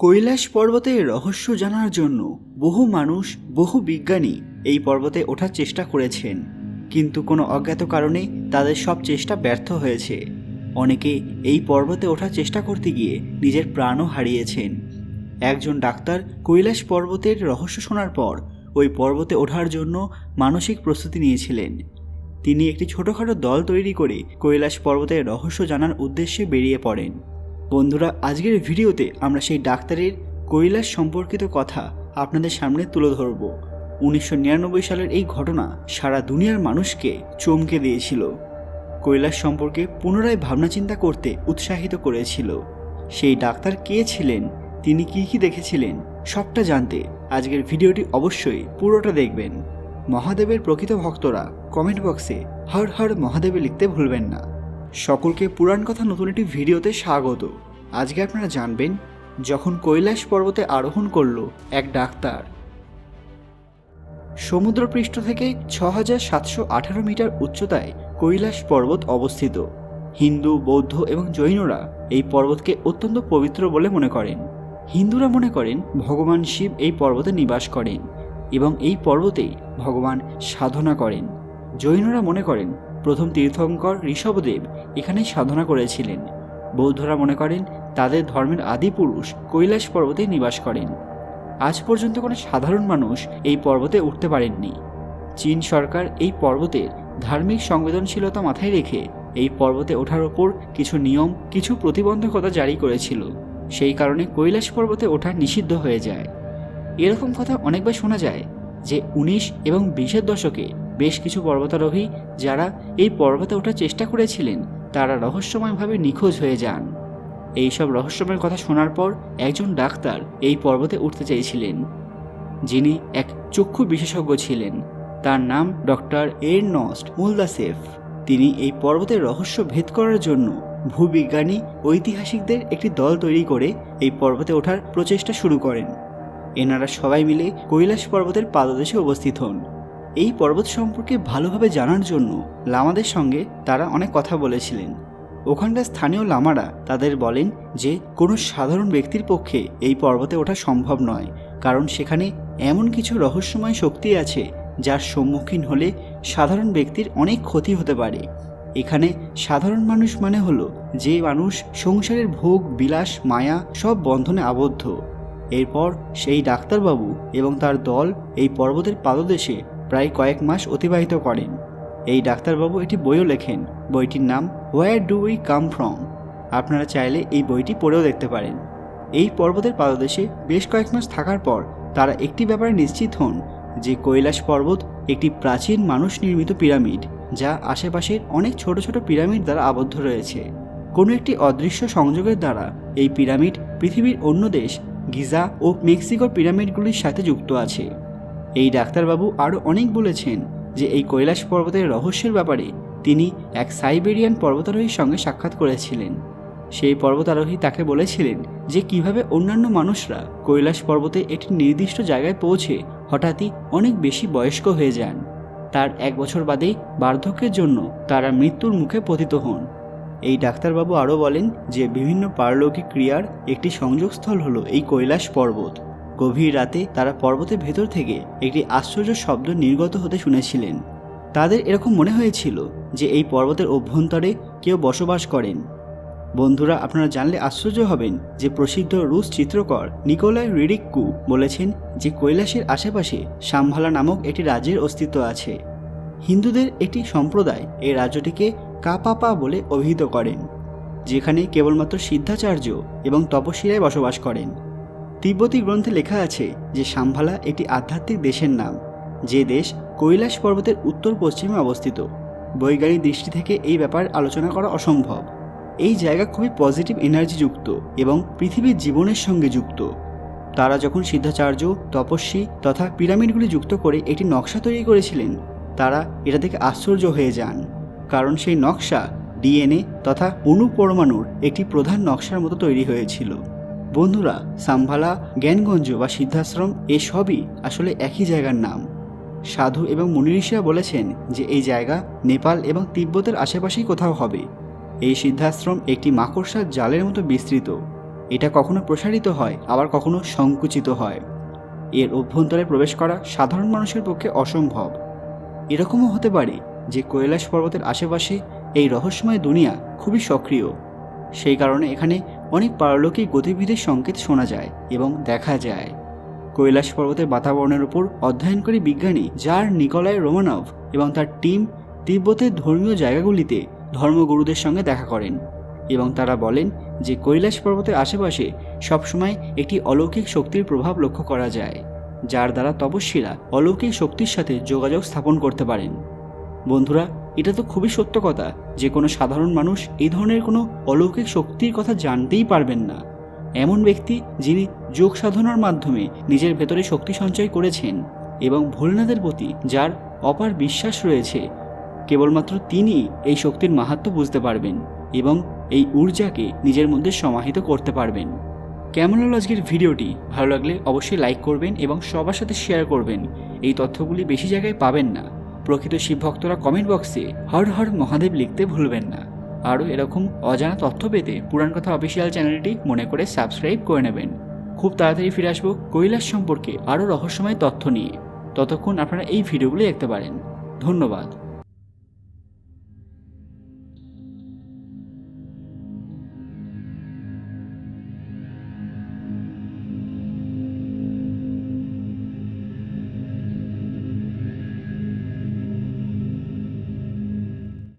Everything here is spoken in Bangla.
কৈলাস পর্বতের রহস্য জানার জন্য বহু মানুষ, বহু বিজ্ঞানী এই পর্বতে ওঠার চেষ্টা করেছেন। কিন্তু কোনো অজ্ঞাত কারণে তাদের সব চেষ্টা ব্যর্থ হয়েছে। অনেকে এই পর্বতে ওঠার চেষ্টা করতে গিয়ে নিজের প্রাণও হারিয়েছেন। একজন ডাক্তার কৈলাস পর্বতের রহস্য শোনার পর ওই পর্বতে ওঠার জন্য মানসিক প্রস্তুতি নিয়েছিলেন। তিনি একটি ছোটোখাটো দল তৈরি করে কৈলাস পর্বতের রহস্য জানার উদ্দেশ্যে বেরিয়ে পড়েন। বন্ধুরা, আজকের ভিডিওতে আমরা সেই ডাক্তারের কৈলাস সম্পর্কিত কথা আপনাদের সামনে তুলে ধরব। উনিশশো নিরানব্বই সালের এই ঘটনা সারা দুনিয়ার মানুষকে চমকে দিয়েছিল। কৈলাস সম্পর্কে পুনরায় ভাবনা চিন্তা করতে উৎসাহিত করেছিল। সেই ডাক্তার কে ছিলেন? তিনি কি কি দেখেছিলেন? সবটা জানতে আজকের ভিডিওটি অবশ্যই পুরোটা দেখবেন। মহাদেবের প্রকৃত ভক্তরা কমেন্ট বক্সে হর হর মহাদেবে লিখতে ভুলবেন না। সকলকে পুরাণ কথা নতুন একটি ভিডিওতে স্বাগত। আজকে আপনারা জানবেন, যখন কৈলাস পর্বতে আরোহণ করল এক ডাক্তার, সমুদ্রপৃষ্ঠ থেকে ছ হাজার সাতশো আঠারো মিটার উচ্চতায় কৈলাস পর্বত অবস্থিত। হিন্দু, বৌদ্ধ এবং জৈনরা এই পর্বতকে অত্যন্ত পবিত্র বলে মনে করেন। হিন্দুরা মনে করেন ভগবান শিব এই পর্বতে নিবাস করেন এবং এই পর্বতেই ভগবান সাধনা করেন। জৈনরা মনে করেন প্রথম তীর্থঙ্কর ঋষভদেব এখানেই সাধনা করেছিলেন। বৌদ্ধরা মনে করেন তাদের ধর্মের আদি পুরুষ কৈলাস পর্বতে নিবাস করেন। আজ পর্যন্ত কোনো সাধারণ মানুষ এই পর্বতে উঠতে পারেননি। চীন সরকার এই পর্বতের ধার্মিক সংবেদনশীলতা মাথায় রেখে এই পর্বতে ওঠার ওপর কিছু নিয়ম, কিছু প্রতিবন্ধকতা জারি করেছিল। সেই কারণে কৈলাস পর্বতে ওঠা নিষিদ্ধ হয়ে যায়। এরকম কথা অনেকবার শোনা যায় যে উনিশ এবং বিশের দশকে বেশ কিছু পর্বতারোহী যারা এই পর্বতে ওঠার চেষ্টা করেছিলেন, তারা রহস্যময়ভাবে নিখোঁজ হয়ে যান। এইসব রহস্যময়ের কথা শোনার পর একজন ডাক্তার এই পর্বতে উঠতে চাইছিলেন যিনি এক চক্ষু বিশেষজ্ঞ ছিলেন। তার নাম ডক্টর এর এরনস্ট মুলদাসেফ। তিনি এই পর্বতের রহস্য ভেদ করার জন্য ভূবিজ্ঞানী, ঐতিহাসিকদের একটি দল তৈরি করে এই পর্বতে ওঠার প্রচেষ্টা শুরু করেন। এনারা সবাই মিলে কৈলাস পর্বতের পাদদেশে অবস্থিত হন। এই পর্বত সম্পর্কে ভালোভাবে জানার জন্য লামাদের সঙ্গে তারা অনেক কথা বলেছিলেন। ওখানকার স্থানীয় লামারা তাদের বলেন যে, কোনো সাধারণ ব্যক্তির পক্ষে এই পর্বতে ওঠা সম্ভব নয়, কারণ সেখানে এমন কিছু রহস্যময় শক্তি আছে, যার সম্মুখীন হলে সাধারণ ব্যক্তির অনেক ক্ষতি হতে পারে। এখানে সাধারণ মানুষ মানে হলো যে মানুষ সংসারের ভোগ, বিলাস, মায়া সব বন্ধনে আবদ্ধ। এরপর সেই ডাক্তারবাবু এবং তার দল এই পর্বতের পাদদেশে প্রায় কয়েক মাস অতিবাহিত করেন। এই ডাক্তারবাবু একটি বইও লেখেন। বইটির নাম where do we come from আপনারা চাইলে এই বইটি পড়েও দেখতে পারেন। এই পর্বতের পাদদেশে বেশ কয়েক মাস থাকার পর তারা একটি ব্যাপারে নিশ্চিত হন যে কৈলাস পর্বত একটি প্রাচীন মানুষ নির্মিত পিরামিড, যা আশেপাশের অনেক ছোট ছোট পিরামিড দ্বারা আবদ্ধ রয়েছে। কোনো একটি অদৃশ্য সংযোগের দ্বারা এই পিরামিড পৃথিবীর অন্য দেশ, গিজা ও মেক্সিকোর পিরামিডগুলির সাথে যুক্ত আছে। এই ডাক্তারবাবু আরও অনেক বলেছেন যে এই কৈলাস পর্বতের রহস্যের ব্যাপারে তিনি এক সাইবেরিয়ান পর্বতারোহীর সঙ্গে সাক্ষাৎ করেছিলেন। সেই পর্বতারোহী তাকে বলেছিলেন যে কীভাবে অন্যান্য মানুষরা কৈলাস পর্বতে একটি নির্দিষ্ট জায়গায় পৌঁছে হঠাৎই অনেক বেশি বয়স্ক হয়ে যান। তার এক বছর বাদেই বার্ধক্যের জন্য তারা মৃত্যুর মুখে পতিত হন। এই ডাক্তারবাবু আরও বলেন যে বিভিন্ন পারলৌকিক ক্রিয়ার একটি সংযোগস্থল হলো এই কৈলাস পর্বত। গভীর রাতে তারা পর্বতের ভেতর থেকে একটি আশ্চর্য শব্দ নির্গত হতে শুনেছিলেন। তাদের এরকম মনে হয়েছিল যে এই পর্বতের অভ্যন্তরে কেউ বসবাস করেন। বন্ধুরা, আপনারা জানলে আশ্চর্য হবেন যে প্রসিদ্ধ রুশ চিত্রকর নিকোলাই রিডিক্কু বলেছেন যে কৈলাসের আশেপাশে সাম্ভালা নামক একটি রাজ্যের অস্তিত্ব আছে। হিন্দুদের একটি সম্প্রদায় এই রাজ্যটিকে কাপাপা বলে অভিহিত করেন, যেখানে কেবলমাত্র সিদ্ধাচার্য এবং তপশিরায় বসবাস করেন। তিব্বতী গ্রন্থে লেখা আছে যে সাম্ভালা একটি আধ্যাত্মিক দেশের নাম, যে দেশ কৈলাস পর্বতের উত্তর পশ্চিমে অবস্থিত। বৈজ্ঞানিক দৃষ্টি থেকে এই ব্যাপার আলোচনা করা অসম্ভব। এই জায়গা খুবই পজিটিভ এনার্জি যুক্ত এবং পৃথিবীর জীবনের সঙ্গে যুক্ত। তারা যখন সিদ্ধাচার্য, তপস্বী তথা পিরামিডগুলি যুক্ত করে একটি নকশা তৈরি করেছিলেন, তারা এটা থেকে আশ্চর্য হয়ে যান। কারণ সেই নকশা, ডিএনএ তথা অনুপরমাণুর একটি প্রধান নকশার মতো তৈরি হয়েছিল। বন্ধুরা, সাম্ভালা, জ্ঞানগঞ্জ বা সিদ্ধাশ্রম এসবই আসলে একই জায়গার নাম। সাধু এবং মুনিঋষিরা বলেছেন যে এই জায়গা নেপাল এবং তিব্বতের আশেপাশেই কোথাও হবে। এই সিদ্ধাশ্রম একটি মাকড়সার জালের মতো বিস্তৃত। এটা কখনো প্রসারিত হয়, আবার কখনো সংকুচিত হয়। এর অভ্যন্তরে প্রবেশ করা সাধারণ মানুষের পক্ষে অসম্ভব। এরকমও হতে পারে যে কৈলাস পর্বতের আশেপাশে এই রহস্যময় দুনিয়া খুবই সক্রিয়। সেই কারণে এখানে অনেক পারলৌকিক গতিবিধির সংকেত শোনা যায় এবং দেখা যায়। কৈলাস পর্বতের বাতাবরণের উপর অধ্যয়নকারী বিজ্ঞানী যার নিকলায় রোমানভ এবং তার টিম তিব্বতের ধর্মীয় জায়গাগুলিতে ধর্মগুরুদের সঙ্গে দেখা করেন এবং তারা বলেন যে কৈলাস পর্বতের আশেপাশে সবসময় একটি অলৌকিক শক্তির প্রভাব লক্ষ্য করা যায়, যার দ্বারা তপস্বীরা অলৌকিক শক্তির সাথে যোগাযোগ স্থাপন করতে পারেন। বন্ধুরা এটা তো খুবই সত্য কথা। যে কোনো সাধারণ মানুষ এই ধরনের কোনো অলৌকিক শক্তির কথা জানতেই পারবেন না। এমন ব্যক্তি যিনি যোগ সাধনার মাধ্যমে নিজের ভেতরে শক্তি সঞ্চয় করেছেন এবং ভোলনাথের প্রতি যার অপার বিশ্বাস রয়েছে, কেবলমাত্র তিনি এই শক্তির মাহাত্ম বুঝতে পারবেন এবং এই ঊর্জাকে নিজের মধ্যে সমাহিত করতে পারবেন। কেমন হলো আজকের ভিডিওটি? ভালো লাগলে অবশ্যই লাইক করবেন এবং সবার সাথে শেয়ার করবেন। এই তথ্যগুলি বেশি জায়গায় পাবেন না। প্রকৃত শিব ভক্তরা কমেন্ট বক্সে হর হর মহাদেব লিখতে ভুলবেন না। আরও এরকম অজানা তথ্য পেতে পুরাণ কথা অফিসিয়াল চ্যানেলটি মনে করে সাবস্ক্রাইব করে নেবেন। খুব তাড়াতাড়ি ফিরে আসব কৈলাস সম্পর্কে আরও রহস্যময় তথ্য নিয়ে। ততক্ষণ আপনারা এই ভিডিওগুলি দেখতে পারেন। ধন্যবাদ।